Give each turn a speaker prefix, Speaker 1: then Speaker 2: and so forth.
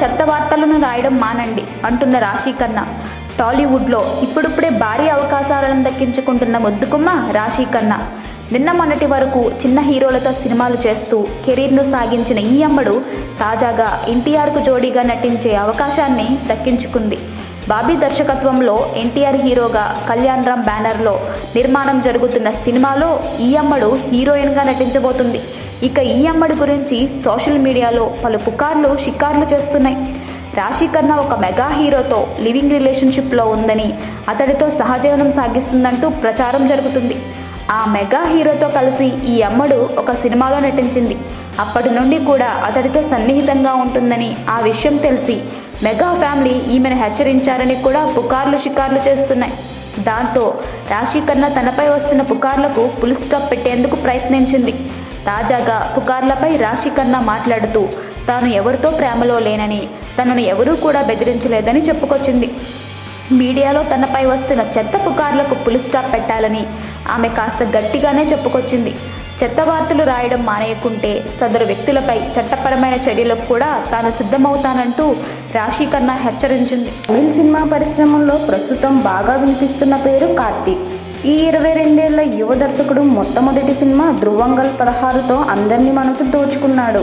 Speaker 1: చెత్త వార్తలను రాయడం మానండి అంటున్న రాశి ఖన్నా టాలీవుడ్లో ఇప్పుడిప్పుడే భారీ అవకాశాలను దక్కించుకుంటున్న ముద్దుకుమ్మ రాశి ఖన్నా నిన్న మొన్నటి వరకు చిన్న హీరోలతో సినిమాలు చేస్తూ కెరీర్ను సాగించిన ఈ అమ్మడు తాజాగా ఎన్టీఆర్కు జోడీగా నటించే అవకాశాన్ని దక్కించుకుంది. బాబీ దర్శకత్వంలో ఎన్టీఆర్ హీరోగా కళ్యాణ్ రామ్ బ్యానర్లో నిర్మాణం జరుగుతున్న సినిమాలో ఈ అమ్మడు హీరోయిన్గా నటించబోతుంది. ఇక ఈ అమ్మడి గురించి సోషల్ మీడియాలో పలు పుకార్లు షికార్లు చేస్తున్నాయి. రాశి కన్నా ఒక మెగా హీరోతో లివింగ్ రిలేషన్షిప్లో ఉందని అతడితో సహజీవనం సాగిస్తుందంటూ ప్రచారం జరుగుతుంది. ఆ మెగా హీరోతో కలిసి ఈ అమ్మడు ఒక సినిమాలో నటించింది. అప్పటి నుండి కూడా అతడితో సన్నిహితంగా ఉంటుందని ఆ విషయం తెలిసి మెగా ఫ్యామిలీ ఈమెను హెచ్చరించారని కూడా పుకార్లు షికార్లు చేస్తున్నాయి. దాంతో రాశి కన్నా తనపై వస్తున్న పుకార్లకు పుల్ స్టాప్ పెట్టేందుకు ప్రయత్నించింది. తాజాగా పుకార్లపై రాశి కన్నా మాట్లాడుతూ తాను ఎవరితో ప్రేమలో లేనని తనను ఎవరూ కూడా బెదిరించలేదని చెప్పుకొచ్చింది. మీడియాలో తనపై వస్తున్న చెత్త పుకార్లకు పులి స్టాప్ పెట్టాలని ఆమె కాస్త గట్టిగానే చెప్పుకొచ్చింది. చెత్త వార్తలు రాయడం మానేయకుంటే సదరు వ్యక్తులపై చట్టపరమైన చర్యలకు కూడా తాను సిద్ధమవుతానంటూ రాశి కన్నా హెచ్చరించింది.
Speaker 2: తమిళ సినిమా పరిశ్రమలో ప్రస్తుతం బాగా వినిపిస్తున్న పేరు కార్తీక్. ఈ ఇరవై రెండేళ్ళ యువ దర్శకుడు మొట్టమొదటి సినిమా ధ్రువంగల్ పదహారుతో అందరినీ మనసు దోచుకున్నాడు.